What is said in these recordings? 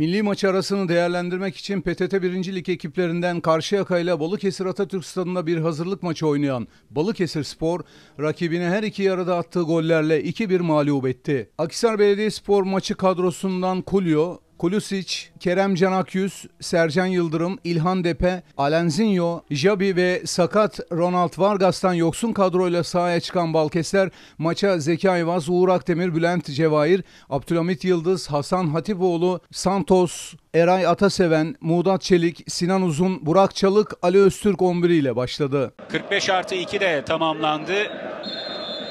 Milli maç arasını değerlendirmek için PTT 1. Lig ekiplerinden Karşıyaka ile Balıkesir Atatürk Stadı'nda bir hazırlık maçı oynayan Balıkesir Spor, rakibine her iki yarıda attığı gollerle 2-1 mağlup etti. Akisar Belediyespor maçı kadrosundan Kulyo, Kulisic, Kerem Can Akyüz, Sercan Yıldırım, İlhan Depe, Alenzinho, Jabi ve sakat Ronald Vargas'tan yoksun kadroyla sahaya çıkan Balkesler maça Zeki Ayvaz, Uğur Akdemir, Bülent Cevahir, Abdülhamit Yıldız, Hasan Hatipoğlu, Santos, Eray Ataseven, Muğdat Çelik, Sinan Uzun, Burak Çalık, Ali Öztürk 11 ile başladı. 45 artı 2 de tamamlandı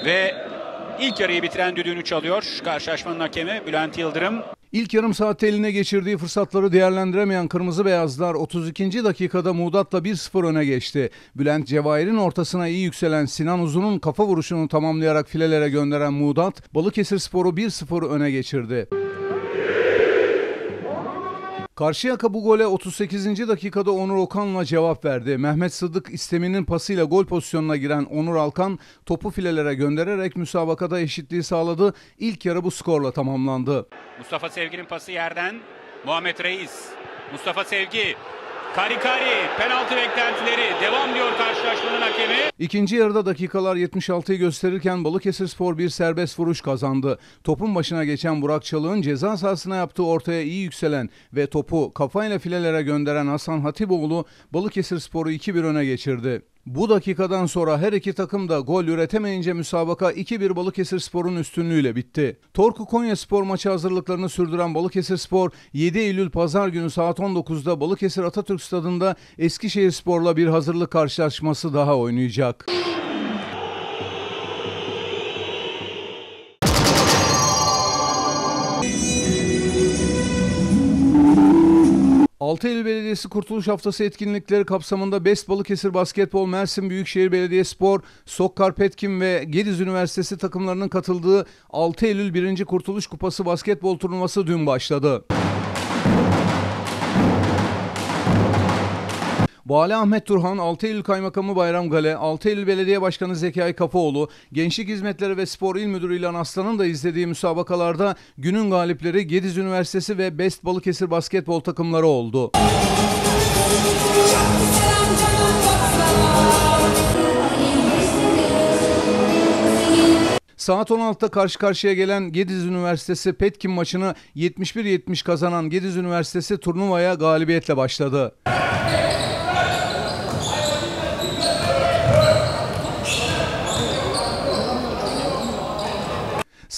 ve ilk yarıyı bitiren düdüğünü çalıyor karşılaşmanın hakemi Bülent Yıldırım. İlk yarım saatte eline geçirdiği fırsatları değerlendiremeyen Kırmızı Beyazlar 32. dakikada Muğdat'la 1-0 öne geçti. Bülent Cevahir'in ortasına iyi yükselen Sinan Uzun'un kafa vuruşunu tamamlayarak filelere gönderen Muğdat, Balıkesir Sporu 1-0 öne geçirdi. Karşıyaka bu gole 38. dakikada Onur Okan'la cevap verdi. Mehmet Sıddık isteminin pasıyla gol pozisyonuna giren Onur Alkan topu filelere göndererek müsabakada eşitliği sağladı. İlk yarı bu skorla tamamlandı. Mustafa Sevgi'nin pası yerden. Muhammed Reis. Mustafa Sevgi. Kari Kari penaltı beklentileri devam diyor karşılaşmanın hakemi. İkinci yarıda dakikalar 76'yı gösterirken Balıkesir Spor bir serbest vuruş kazandı. Topun başına geçen Burak Çalık'ın ceza sahasına yaptığı ortaya iyi yükselen ve topu kafayla filelere gönderen Hasan Hatipoğlu Balıkesir Spor'u 2-1 öne geçirdi. Bu dakikadan sonra her iki takım da gol üretemeyince müsabaka 2-1 Balıkesir Spor'un üstünlüğüyle bitti. Torku Konya Spor maçı hazırlıklarını sürdüren Balıkesir Spor 7 Eylül Pazar günü saat 19'da Balıkesir Atatürk Stadı'nda Eskişehir Spor'la bir hazırlık karşılaşması daha oynayacak. Altı Eylül Belediyesi Kurtuluş Haftası etkinlikleri kapsamında Best Balıkesir Basketbol, Mersin Büyükşehir Belediyespor, Sokkar Petkim ve Gediz Üniversitesi takımlarının katıldığı 6 Eylül 1. Kurtuluş Kupası basketbol turnuvası dün başladı. Vali Ahmet Turhan, 6 Eylül Kaymakamı Bayram Gale, 6 Eylül Belediye Başkanı Zekai Kapaoğlu, Gençlik Hizmetleri ve Spor İl Müdürü İlhan Aslan'ın da izlediği müsabakalarda günün galipleri Gediz Üniversitesi ve Best Balıkesir basketbol takımları oldu. Saat 16'da karşı karşıya gelen Gediz Üniversitesi Petkim maçını 71-70 kazanan Gediz Üniversitesi turnuvaya galibiyetle başladı.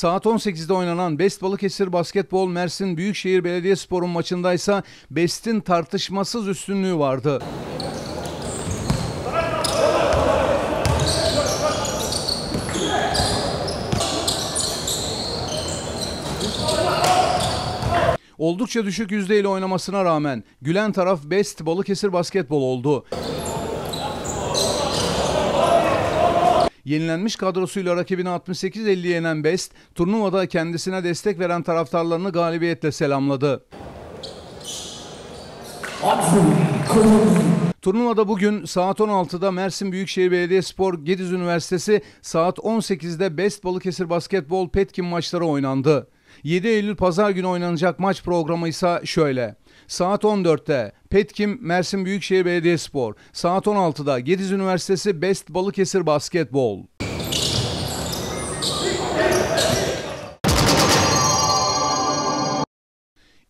Saat 18'de oynanan Best Balıkesir Basketbol Mersin Büyükşehir Belediyespor'un maçındaysa Best'in tartışmasız üstünlüğü vardı. Oldukça düşük yüzdeyle oynamasına rağmen gülen taraf Best Balıkesir Basketbol oldu. Yenilenmiş kadrosuyla rakibini 68-50 yenen Best, turnuvada kendisine destek veren taraftarlarını galibiyetle selamladı. Turnuvada bugün saat 16'da Mersin Büyükşehir Belediyespor Gediz Üniversitesi, saat 18'de Best Balıkesir Basketbol Petkim maçları oynandı. 7 Eylül Pazar günü oynanacak maç programı ise şöyle. Saat 14'te Petkim Mersin Büyükşehir Belediyespor. Saat 16'da Gediz Üniversitesi Best Balıkesir Basketbol.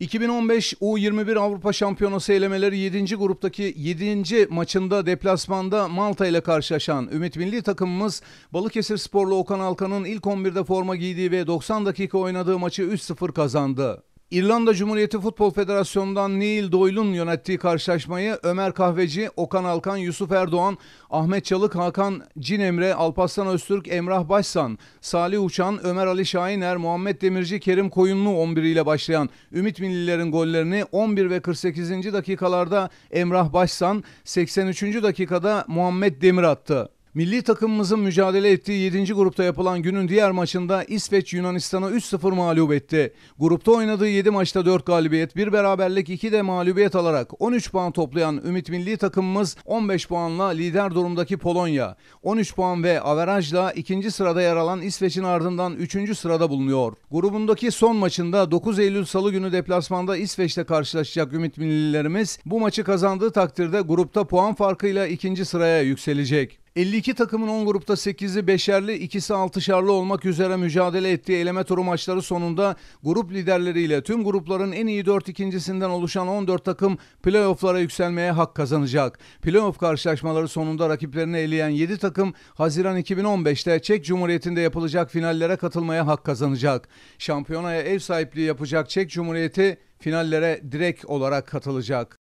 ...2015 U21 Avrupa Şampiyonası elemeleri 7. gruptaki 7. maçında deplasmanda Malta ile karşılaşan Ümit Milli takımımız Balıkesir Sporlu Okan Alkan'ın ilk 11'de forma giydiği ve 90 dakika oynadığı maçı 3-0 kazandı. İrlanda Cumhuriyeti Futbol Federasyonu'ndan Neil Doyle'un yönettiği karşılaşmayı Ömer Kahveci, Okan Alkan, Yusuf Erdoğan, Ahmet Çalık, Hakan Cinemre, Alparslan Öztürk, Emrah Başsan, Salih Uçan, Ömer Ali Şahiner, Muhammed Demirci, Kerim Koyunlu 11 ile başlayan Ümit Millilerin gollerini 11 ve 48. dakikalarda Emrah Başsan, 83. dakikada Muhammed Demir attı. Milli takımımızın mücadele ettiği 7. grupta yapılan günün diğer maçında İsveç Yunanistan'ı 3-0 mağlup etti. Grupta oynadığı 7 maçta 4 galibiyet, 1 beraberlik, 2 de mağlubiyet alarak 13 puan toplayan Ümit Milli takımımız 15 puanla lider durumdaki Polonya, 13 puan ve averajla ikinci sırada yer alan İsveç'in ardından 3. sırada bulunuyor. Grubundaki son maçında 9 Eylül Salı günü deplasmanda İsveç'te karşılaşacak Ümit Millilerimiz bu maçı kazandığı takdirde grupta puan farkıyla ikinci sıraya yükselecek. 52 takımın 10 grupta 8'i beşerli, ikisi altışarlı olmak üzere mücadele ettiği eleme turu maçları sonunda grup liderleriyle tüm grupların en iyi 4 ikincisinden oluşan 14 takım playofflara yükselmeye hak kazanacak. Playoff karşılaşmaları sonunda rakiplerini eleyen 7 takım Haziran 2015'te Çek Cumhuriyeti'nde yapılacak finallere katılmaya hak kazanacak. Şampiyonaya ev sahipliği yapacak Çek Cumhuriyeti finallere direkt olarak katılacak.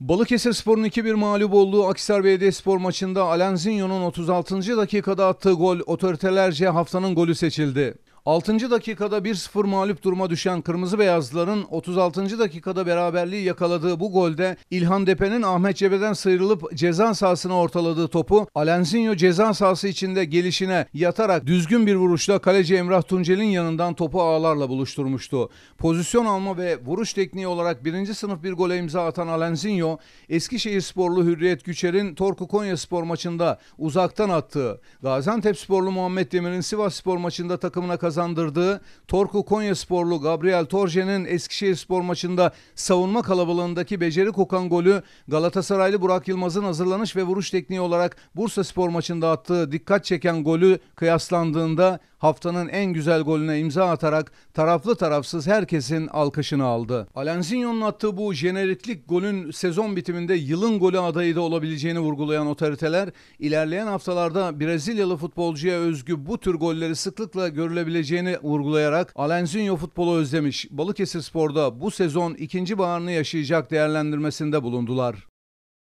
Balıkesir Spor'un 2-1 mağlup olduğu Akhisar Belediyespor maçında Alenzinho'nun 36. dakikada attığı gol otoritelerce haftanın golü seçildi. 6. dakikada 1-0 mağlup duruma düşen Kırmızı Beyazlıların 36. dakikada beraberliği yakaladığı bu golde İlhan Depe'nin Ahmet Cebe'den sıyrılıp ceza sahasına ortaladığı topu Alenzinho ceza sahası içinde gelişine yatarak düzgün bir vuruşla kaleci Emrah Tuncel'in yanından topu ağlarla buluşturmuştu. Pozisyon alma ve vuruş tekniği olarak birinci sınıf bir gole imza atan Alenzinho, Eskişehir sporlu Hürriyet Güçer'in Torku Konya spor maçında uzaktan attığı, Gaziantep sporlu Muhammed Demir'in Sivas spor maçında takımına kazandırdığı, Torku Konya sporlu Gabriel Torje'nin Eskişehir spor maçında savunma kalabalığındaki beceri kokan golü Galatasaraylı Burak Yılmaz'ın hazırlanış ve vuruş tekniği olarak Bursa spor maçında attığı dikkat çeken golü kıyaslandığında haftanın en güzel golüne imza atarak taraflı tarafsız herkesin alkışını aldı. Alenzinho'nun attığı bu jeneriklik golün sezon bitiminde yılın golü adayı da olabileceğini vurgulayan otoriteler ilerleyen haftalarda Brezilyalı futbolcuya özgü bu tür golleri sıklıkla görülebileceğini vurgulayarak Alenzinho futbolu özlemiş. Balıkesir Spor'da bu sezon ikinci baharını yaşayacak değerlendirmesinde bulundular.